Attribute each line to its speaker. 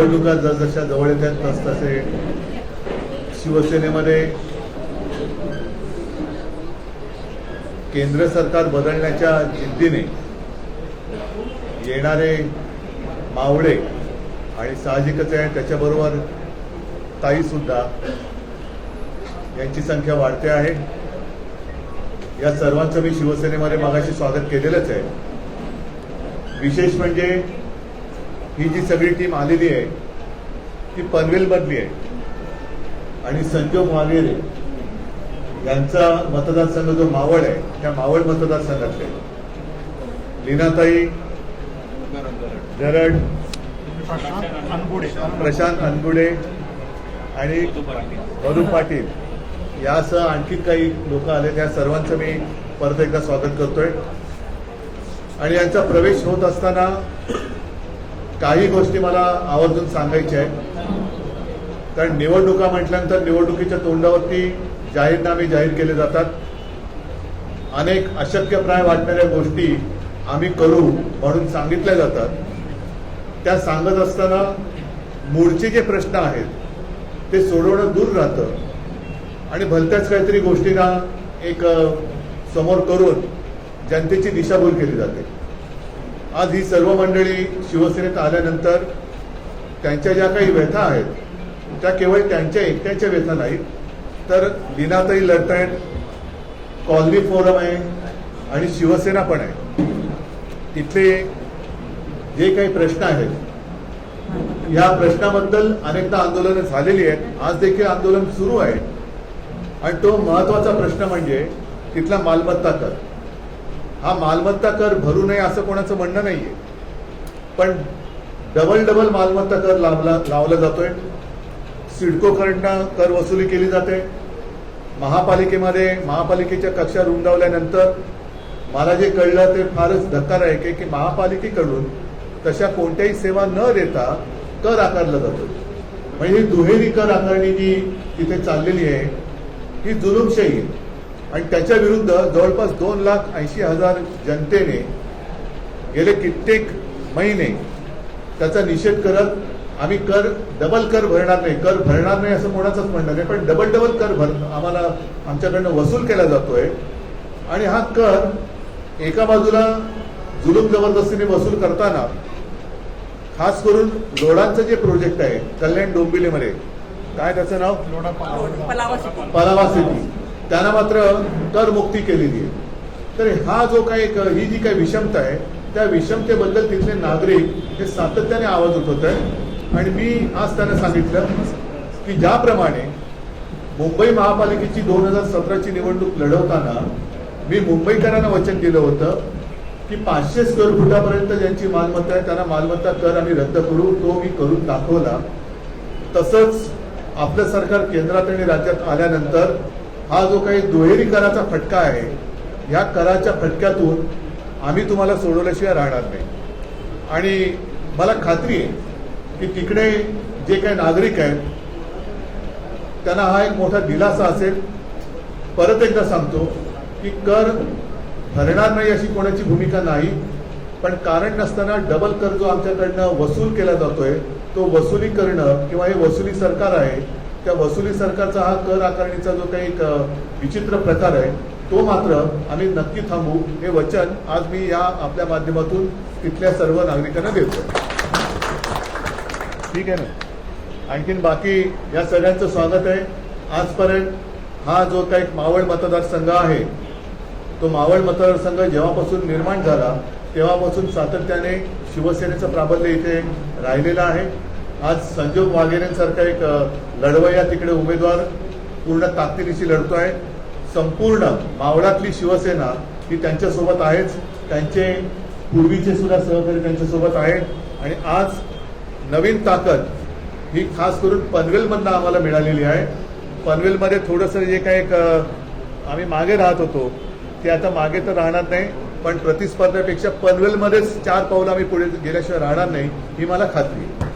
Speaker 1: निवडणुका जसजशा जवळ येत आहेत तसतसे शिवसेनेमध्ये केंद्र सरकार बदलण्याच्या जिद्दीने येणारे मावळे आणि साहजिकच आहे त्याच्याबरोबर ताईसुद्धा यांची संख्या वाढते आहे. या सर्वांचं मी शिवसेनेमध्ये मागाशी स्वागत केलेलंच आहे. विशेष म्हणजे ही जी सगळी टीम आलेली आहे ती पनवेलमधली आहे. आणि संजय वागेरे यांचा मतदारसंघ जो मावळ आहे त्या मावळ मतदारसंघातले लीनाताई दरड प्रशांत अनगुडे आणि वरुण पाटील यासह आणखी काही लोक आले त्या सर्वांचं मी परत एकदा स्वागत करतोय. आणि यांचा प्रवेश होत असताना काही गोष्टी मला आवर्जून सांगायच्या आहेत. कारण निवडणुका म्हटल्यानंतर निवडणुकीच्या तोंडावरती जाहीरनामे जाहीर केले जातात. अनेक अशक्यप्राय वाटणाऱ्या गोष्टी आम्ही करू म्हणून सांगितल्या जातात. त्या सांगत असताना मूळचे जे प्रश्न आहेत ते सोडवणं दूर राहतं. आणि भलत्याच काहीतरी गोष्टींना एक समोर करून जनतेची दिशाभूल केली जाते. आज ही सर्व मंडळी शिवसेनेत आल्यानंतर त्यांच्या ज्या काही व्यथा आहेत त्या केवळ त्यांच्या एकट्याच्या व्यथा नाहीत तर लीनाताई लढतायत कॉलनी फोरम आहे आणि शिवसेना पण आहे. तिथले जे काही प्रश्न आहेत या प्रश्नाबद्दल अनेकदा आंदोलनं झालेली आहेत. आज देखील आंदोलन सुरू आहे. आणि तो महत्त्वाचा प्रश्न म्हणजे तिथला मालमत्ता कर. हा मालमत्ता कर भरू नये असं कोणाचं म्हणणं नाहीये. पण डबल डबल मालमत्ता कर लावला लावला जातोय. सिडकोकडनं कर वसुली केली जाते. महापालिकेमध्ये महापालिकेच्या कक्षा रुंदावल्यानंतर मला जे कळलं ते फारच धक्कादायक आहे की महापालिकेकडून तशा कोणत्याही सेवा न देता कर आकारला जातो म्हणजे दुहेरी कर आकारणी जी तिथे चाललेली आहे ही जुलुमशाही आहे. आणि त्याच्या विरुद्ध जवळपास दोन लाख ऐंशी हजार जनतेने गेले कित्येक महिने त्याचा निषेध करत आम्ही कर डबल कर भरणार नाही. कर भरणार नाही असं कोणाचंच म्हणणं नाही. पण डबल डबल कर भर आम्हाला आमच्याकडनं वसूल केला जातोय. आणि हा कर एका बाजूला जुलूम जबरदस्तीने वसूल करताना खास करून लोडांचं जे प्रोजेक्ट आहे कल्याण डोंबिवलीमध्ये काय त्याचं नाव?
Speaker 2: पलावा सिटी.
Speaker 1: पलावा सिटी. त्यांना मात्र करमुक्ती केलेली आहे. तर हा जो काही एक ही जी काही विषमता आहे त्या विषमतेबद्दल तिथले नागरिक हे सातत्याने आवाज उठवत आहे आणि मी आज त्यांना सांगितलं की ज्याप्रमाणे मुंबई महापालिकेची दोन हजार सतराची निवडणूक लढवताना मी मुंबईकरांना वचन दिलं होतं की पाचशे स्क्वेअर फुटापर्यंत ज्यांची मालमत्ता आहे त्यांना मालमत्ता कर आम्ही रद्द करू तो मी करून दाखवला. तसंच आपलं सरकार केंद्रात आणि राज्यात आल्यानंतर हा जो काही दुहेरी कराचा फटका आहे ह्या कराच्या फटक्यातून आम्ही तुम्हाला सोडवल्याशिवाय राहणार नाही. आणि मला खात्री आहे की तिकडे जे काही नागरिक आहेत त्यांना हा एक मोठा दिलासा असेल. परत एकदा सांगतो की कर भरणार नाही अशी कोणाची भूमिका नाही पण कारण नसताना डबल कर जो आमच्याकडनं वसूल केला जातोय तो वसुली करणं किंवा हे वसुली सरकार आहे त्या वसुली सरकारचा हा कर आकारणीचा जो काही एक विचित्र प्रकार आहे तो मात्र आम्ही नक्की थांबू. हे वचन आज मी या आपल्या माध्यमातून तिथल्या सर्व नागरिकांना देतो. ठीक आहे ना? आणखीन बाकी या सगळ्यांचं स्वागत आहे. आजपर्यंत हा जो काही मावळ मतदारसंघ आहे तो मावळ मतदारसंघ जेव्हापासून निर्माण झाला तेव्हापासून सातत्याने शिवसेनेचं प्राबल्य इथे राहिलेलं आहे. आज संजोग वाघेरेंसारखा एक अ, लढवय्या तिकडे उमेदवार पूर्ण ताकदीनिशी लढतोय. संपूर्ण मावळातली शिवसेना ही त्यांच्यासोबत आहेच. त्यांचे पूर्वीचे सुद्धा सहकारी त्यांच्यासोबत आहेत. आणि आज नवीन ताकद ही खास करून पनवेलमधनं आम्हाला मिळालेली आहे. पनवेलमध्ये थोडंसं जे काही एक आम्ही मागे राहत होतो ते आता मागे तर राहणार नाही. पण प्रतिस्पर्ध्यापेक्षा पनवेलमध्येच चार पावलं आम्ही पुढे गेल्याशिवाय राहणार नाही ही मला खात्री आहे.